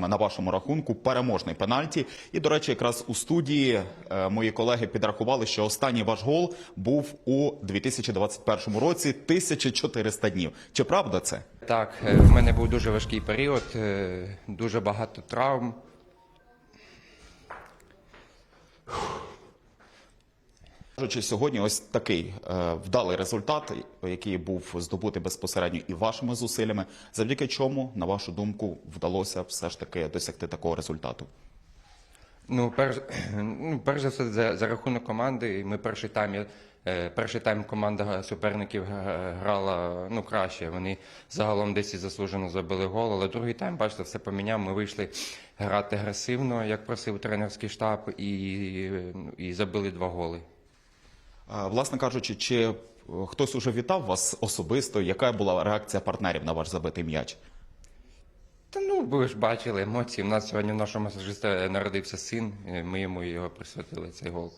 саме на вашому рахунку переможний пенальті. І, до речі, якраз у студії е, мої колеги підрахували, що останній ваш гол був у 2021 році 1400 днів. Чи правда це? Так, е, в мене був дуже важкий період, е, дуже багато травм. Кажучи, сьогодні ось такий е, вдалий результат, який був здобутий безпосередньо і вашими зусиллями, завдяки чому, на вашу думку, вдалося все ж таки досягти такого результату. Ну, перш, ну, перш за все, за, за рахунок команди. Ми перший тайм, е, перший тайм команда суперників грала ну, краще. Вони загалом десь і заслужено забили гол, але другий тайм, бачите, все поміняв. Ми вийшли грати агресивно, як просив тренерський штаб, і, і забили два голи. Е, Власне кажучи, чи е, хтось уже вітав вас особисто? Яка була реакція партнерів на ваш забитий м'яч? Та ну, ви ж бачили емоції. У нас сьогодні в нашому масажиста народився син, е, ми йому його присвятили цей гол.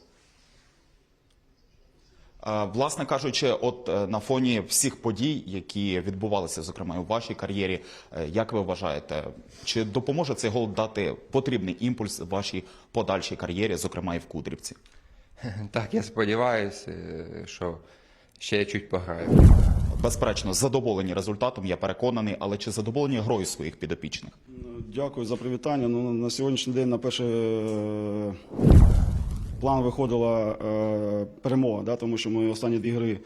Е, Власне кажучи, от е, на фоні всіх подій, які відбувалися, зокрема у вашій кар'єрі, е, як ви вважаєте, чи допоможе цей гол дати потрібний імпульс вашій подальшій кар'єрі, зокрема і в Кудрівці? Так, я сподіваюся, що ще я чуть пограю. Безперечно, задоволені результатом, я переконаний, але чи задоволені грою своїх підопічних? Дякую за привітання. Ну, на сьогоднішній день на перший е, план виходила е, перемога, да, тому що ми останні дві гри е,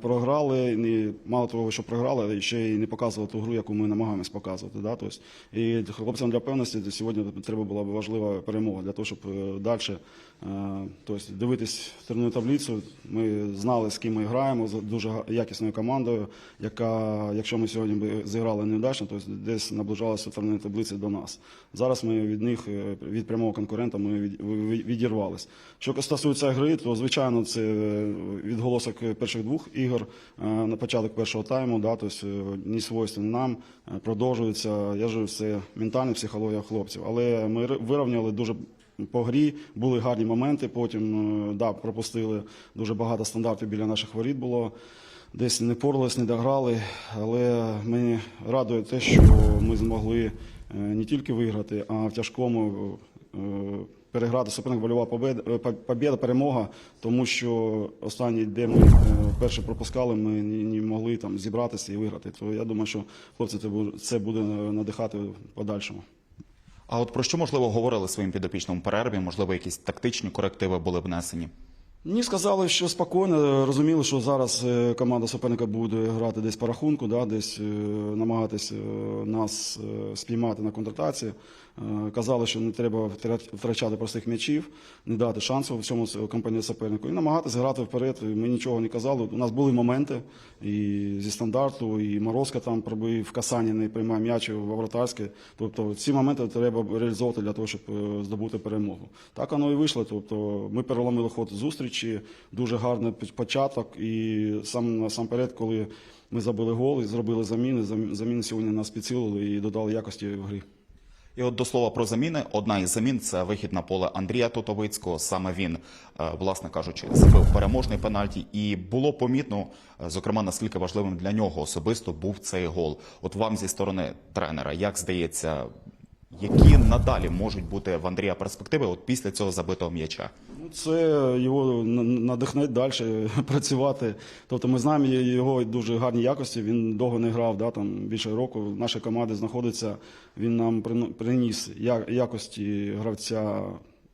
програли. І мало того, що програли, ще й не показували ту гру, яку ми намагаємось показувати. Да, тобто, і хлопцям для певності сьогодні треба була б важлива перемога для того, щоб далі тобто, дивитись турнірну таблицю. Ми знали, з ким ми граємо, з дуже якісною командою, яка, якщо ми сьогодні би зіграли невдачно, то десь наближалася в турнірній таблиці до нас. Зараз ми від них, е, від прямого конкурента, ми від- від- відірвались. Що стосується гри, то звичайно це е, відголосок перших двох ігор е, на початок першого тайму, да, тобто е, не свойственні нам, е, продовжується. Я ж це ментальна психологія хлопців. Але ми вирівняли дуже по грі були гарні моменти. Потім да, пропустили дуже багато стандартів біля наших воріт було. Десь не порались, не дограли. Але мені радує те, що ми змогли не тільки виграти, а в тяжкому переграти суперник вольова победа, е, перемога, тому що останній, де ми е, перше пропускали, ми не, могли там зібратися і виграти. То я думаю, що хлопці це буде, надихати в подальшому. А от про що можливо говорили своїм підопічним перерві? Можливо, якісь тактичні корективи були внесені? Мені сказали, що спокійно розуміли, що зараз е, команда суперника буде грати десь по рахунку, да, десь е, намагатись е, нас е, спіймати на контратаці. Е, Казали, що не треба втра- втрачати простих м'ячів, не дати шансу в цьому компанії супернику і намагатися грати вперед. Ми нічого не казали. У нас були моменти і зі стандарту, і Морозка там пробив касання, не приймає м'яч в вратарське. Тобто ці моменти треба реалізовувати для того, щоб е, здобути перемогу. Так воно і вийшло. Тобто ми переломили ход зустрічі, дуже гарний початок. І сам насамперед, коли ми забили гол і зробили заміни, зам- заміни сьогодні нас підсилили і додали якості в грі. І от до слова про заміни, одна із замін це вихід на поле Андрія Тотовицького. Саме він, е, власне кажучи, забив переможний пенальті, і було помітно, е, зокрема, наскільки важливим для нього особисто був цей гол. От вам зі сторони тренера, як здається, які надалі можуть бути в Андрія перспективи от після цього забитого м'яча? Це його надихне далі працювати. Тобто ми знаємо його дуже гарні якості. Він довго не грав, да, там більше року. В нашій команді знаходиться. Він нам приніс якості гравця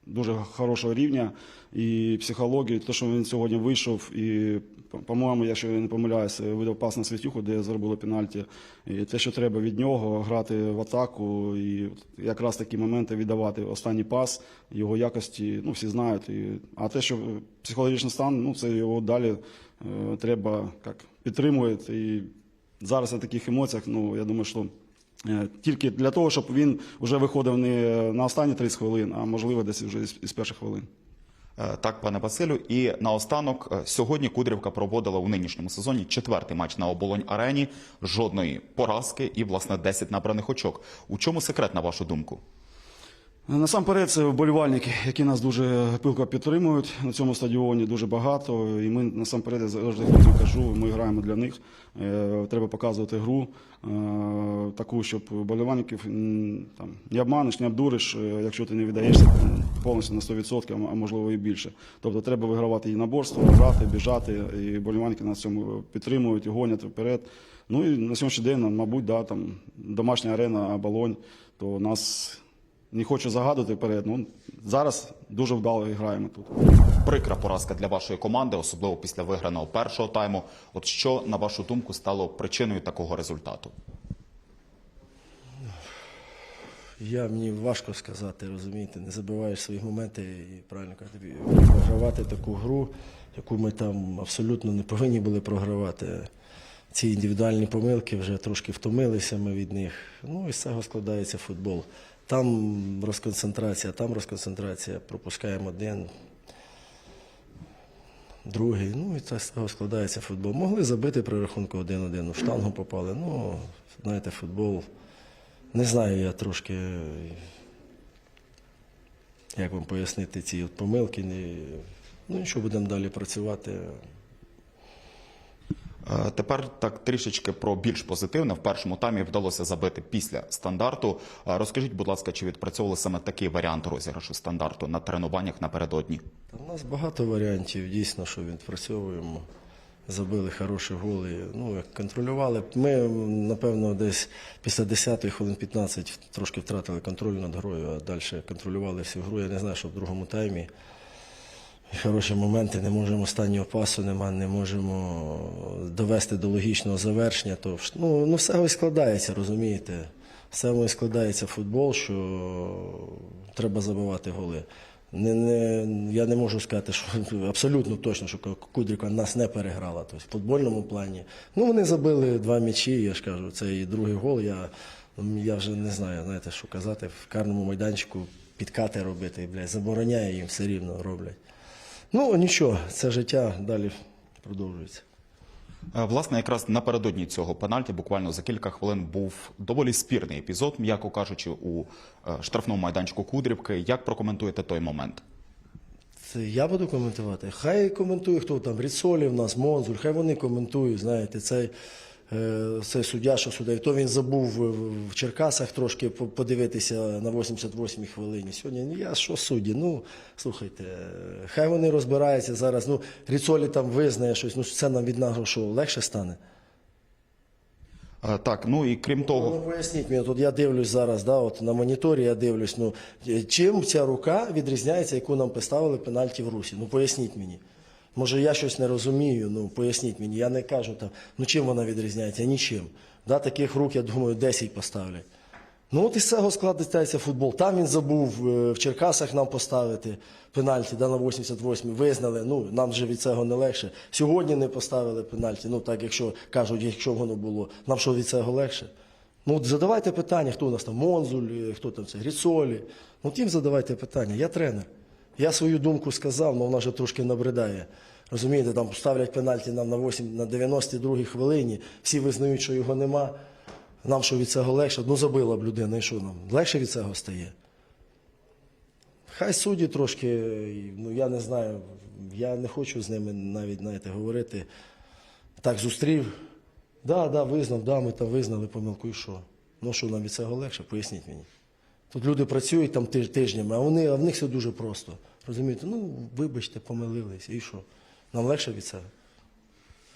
дуже хорошого рівня і психології. Те, що він сьогодні вийшов і, по- по-моєму, якщо я не помиляюся, видав пас на світюху, де зробили пенальті. І те, що треба від нього, грати в атаку і якраз такі моменти віддавати. Останній пас, його якості, ну всі знають. І, а те, що психологічний стан, ну це його далі е, треба як підтримувати. І зараз на таких емоціях, ну я думаю, що. Е, Тільки для того, щоб він вже виходив не на останні 30 хвилин, а можливо десь вже із, перших хвилин. Е, Так, пане Василю, і наостанок е, сьогодні Кудрівка проводила у нинішньому сезоні четвертий матч на оболонь арені, жодної поразки і власне 10 набраних очок. У чому секрет на вашу думку? Насамперед, це вболівальники, які нас дуже пилко підтримують на цьому стадіоні, дуже багато. І ми насамперед я завжди кажу, ми граємо для них. Е, Треба показувати гру е, таку, щоб вболівальників там, не обманеш, не обдуриш, е, якщо ти не віддаєшся повністю на 100%, а можливо і більше. Тобто треба вигравати і наборство, грати, біжати, і вболівальники нас цьому підтримують і гонять вперед. Ну і на сьогоднішній день, мабуть, да, там, домашня арена оболонь, то нас не хочу загадувати вперед. Ну, зараз дуже вдало граємо тут. Прикра поразка для вашої команди, особливо після виграного першого тайму. От що, на вашу думку, стало причиною такого результату? Я мені важко сказати, розумієте, не забиваєш свої моменти і правильно кажете, програвати таку гру, яку ми там абсолютно не повинні були програвати. Ці індивідуальні помилки вже трошки втомилися ми від них. Ну і з цього складається футбол. Там розконцентрація, там розконцентрація, пропускаємо один, другий. Ну і це з цього складається футбол. Могли забити при рахунку 1-1, у штангу попали. Ну, знаєте, футбол. Не знаю я трошки, як вам пояснити ці от помилки. Ну нічого, будемо далі працювати. Е, Тепер так трішечки про більш позитивне. В першому таймі вдалося забити після стандарту. Е, Розкажіть, будь ласка, чи відпрацьовували саме такий варіант розіграшу стандарту на тренуваннях напередодні? У нас багато варіантів, дійсно, що відпрацьовуємо. Забили хороші голи. Ну, як контролювали. Ми, напевно, десь після 10 хвилин 15 трошки втратили контроль над грою, а далі контролювали всю гру. Я не знаю, що в другому таймі. Хороші моменти, не можемо останнього пасу, нема, не можемо довести до логічного завершення. То, ну, ну все ось складається, розумієте? Все ось складається футбол, що треба забивати голи. Не, не, я не можу сказати, що абсолютно точно, що Кудріка нас не переграла. Тобто в футбольному плані. Ну, вони забили два м'ячі, я ж кажу, це і другий гол. Я, я вже не знаю, знаєте, що казати, в карному майданчику підкати робити, блядь, забороняє їм все рівно роблять. Ну, нічого, це життя далі продовжується. Е, Власне, якраз напередодні цього пенальті, буквально за кілька хвилин, був доволі спірний епізод, м'яко кажучи, у е, штрафному майданчику Кудрівки. Як прокоментуєте той момент? Це я буду коментувати. Хай коментує, хто там, Ріцолі в нас, Монзуль, хай вони коментують, знаєте, цей, цей суддя, що судив. То він забув в- Черкасах трошки подивитися на 88-й хвилині. Сьогодні ну, я що судді? Ну, слухайте, е, хай вони розбираються зараз. Ну, Ріцолі там визнає щось, ну це нам від нас що, легше стане? Е, Так, ну і крім того, Ну, поясніть мені, тут я дивлюсь зараз, да, от на моніторі я дивлюсь, ну, е, чим ця рука відрізняється, яку нам поставили пенальті в Русі? Ну, поясніть мені. Може, я щось не розумію, ну, поясніть мені. Я не кажу там, ну чим вона відрізняється? Нічим. Да, таких рук, я думаю, 10 поставлять. Ну, от із цього складається футбол. Там він забув е, в Черкасах нам поставити пенальті, да, на 88 визнали. Ну, нам же від цього не легше. Сьогодні не поставили пенальті. Ну, так, якщо кажуть, якщо воно було, нам що від цього легше? Ну, от задавайте питання, хто у нас там Монзуль, е, хто там це, Гріцолі. Ну, тим задавайте питання. Я тренер. Я свою думку сказав, але вона вже трошки набридає. Розумієте, там ставлять пенальті нам на 8, на 92-й хвилині, всі визнають, що його нема. Нам що від цього легше? Ну забила б людина, і що нам? Легше від цього стає. Хай судді трошки, ну я не знаю, я не хочу з ними навіть знаєте, говорити. Так зустрів. Да, да, визнав, да, ми там визнали помилку і що? Ну що нам від цього легше? Поясніть мені. Тут люди працюють там тиж- тижнями, а, вони, а в них все дуже просто. Розумієте? Ну, вибачте, помилились, і що? Нам легше від цього?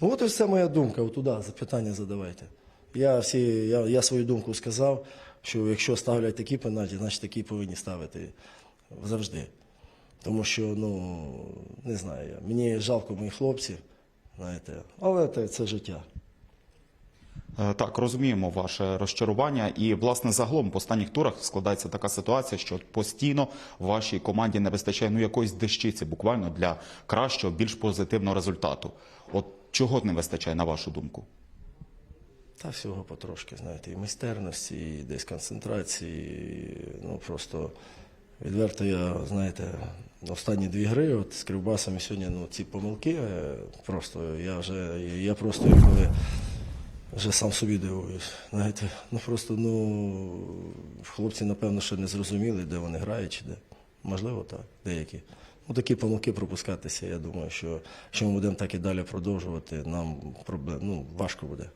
Ну, от ось це моя думка, от туди запитання задавайте. Я, всі, я, я свою думку сказав, що якщо ставлять такі пенальті, значить такі повинні ставити завжди. Тому що, ну, не знаю, я. мені жалко моїх хлопців, знаєте, але це, це життя. Е, Так, розуміємо ваше розчарування. І, власне, загалом в останніх турах складається така ситуація, що постійно вашій команді не вистачає ну якоїсь дещиці, буквально для кращого, більш позитивного результату. От чого не вистачає, на вашу думку? Та всього потрошки, знаєте, і майстерності, і десь концентрації. Ну просто відверто я, знаєте, останні дві гри от з Кривбасом і сьогодні ну, ці помилки, е, просто я вже я просто коли Вже сам собі дивуюсь. Знаєте, ну просто ну хлопці, напевно, ще не зрозуміли, де вони грають чи де. Можливо, так, деякі. Ну, такі помилки пропускатися. Я думаю, що якщо ми будемо так і далі продовжувати, нам проблем ну, важко буде.